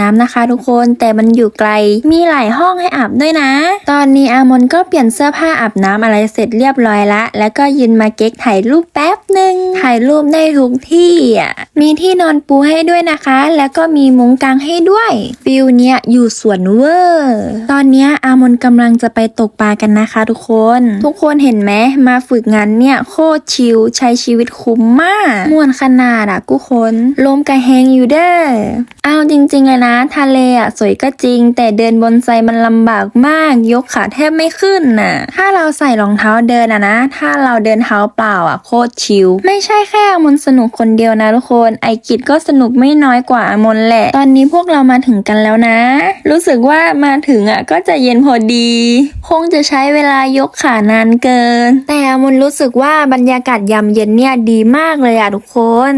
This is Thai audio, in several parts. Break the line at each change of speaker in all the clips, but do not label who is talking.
น้ำนะคะทุกคนแต่มันอยู่ไกลมีหลายห้องให้อาบด้วยนะ ตอนนี้อามนก็เปลี่ยนเสื้อผ้าอาบน้ำอะไรเสร็จเรียบร้อยละ แล้วก็ยืนมาเก๊กถ่ายรูปแป๊บหนึ่งถ่ายรูปได้ทุกที่อะมีที่นอนปูให้ด้วยนะคะ แล้วก็มีมุ้งกางให้ด้วยฟิลเนี้ยอยู่สวนเวอร์ ตอนนี้อามนกำลังจะไปตกปลากันนะคะทุกคน ทุกคนเห็นไหมมาฝึกงานเนี่ยโคตรชิลใช้ชีวิตคุ้มมากม่วนขนาดอะกุคนลมกระแหงอยู่เด้อเอาจริงๆเลยนะทะเลอะสวยก็จริง แต่เดินบนทรายมันลำบากมาก ยกขาแทบไม่ขึ้นน่ะ ถ้าเราใส่รองเท้าเดินอะนะ ถ้าเราเดินเท้าเปล่าอะโคตรชิลไม่ใช่แค่อมนสนุกคนเดียวนะทุกคนไอกิจก็สนุกไม่น้อยกว่าอมนแหละ ตอนนี้พวกเรามาถึงกันแล้วนะ รู้สึกว่ามาถึงอะก็จะเย็นพอดี คงจะใช้เวลายกขานานเกิน แต่อมนรู้สึกว่าบรรยากาศยามเย็นเนี่ยดีมากเลยอะทุกคน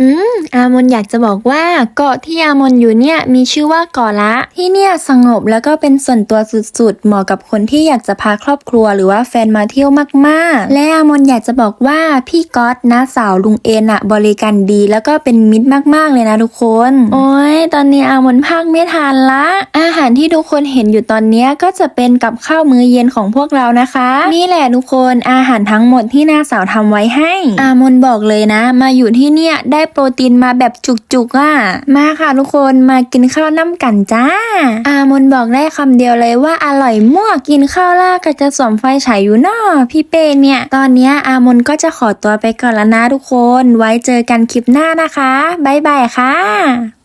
อืม อามนอยากจะบอกว่าเกาะที่อามนอยู่เนี่ยมีชื่อว่าเกาะละ ที่เนี่ยสงบแล้วก็เป็นส่วนตัวสุดๆ เหมาะกับคนที่อยากจะพาครอบครัวหรือว่าแฟนมาเที่ยวมากๆ และอามนอยากจะบอกว่าพี่ก๊อตน้าสาวลุงเอ็นอะบริการดีแล้วก็เป็นมิตรมากๆเลยนะทุกคน โอ้ยตอนนี้อามนพักไม่ทานละ อาหารที่ทุกคนเห็นอยู่ตอนนี้ก็จะเป็นกับข้าวมื้อเย็นของพวกเรานะคะ นี่แหละทุกคนอาหารทั้งหมดที่น้าสาวทำไว้ให้ อามนบอกเลยนะ มาอยู่ที่เนี่ยได้โปรตีนมาแบบจุกๆอะ มาค่ะทุกคนมากินข้าวน้ำกันจ้า อามนบอกได้คำเดียวเลยว่าอร่อยมั่วกินข้าวล่าก็จะสวมไฟฉายอยู่นอพี่เป้เนี่ย ตอนนี้อามนก็จะขอตัวไปก่อนแล้วนะทุกคน ไว้เจอกันคลิปหน้านะคะ บ๊ายบายค่ะ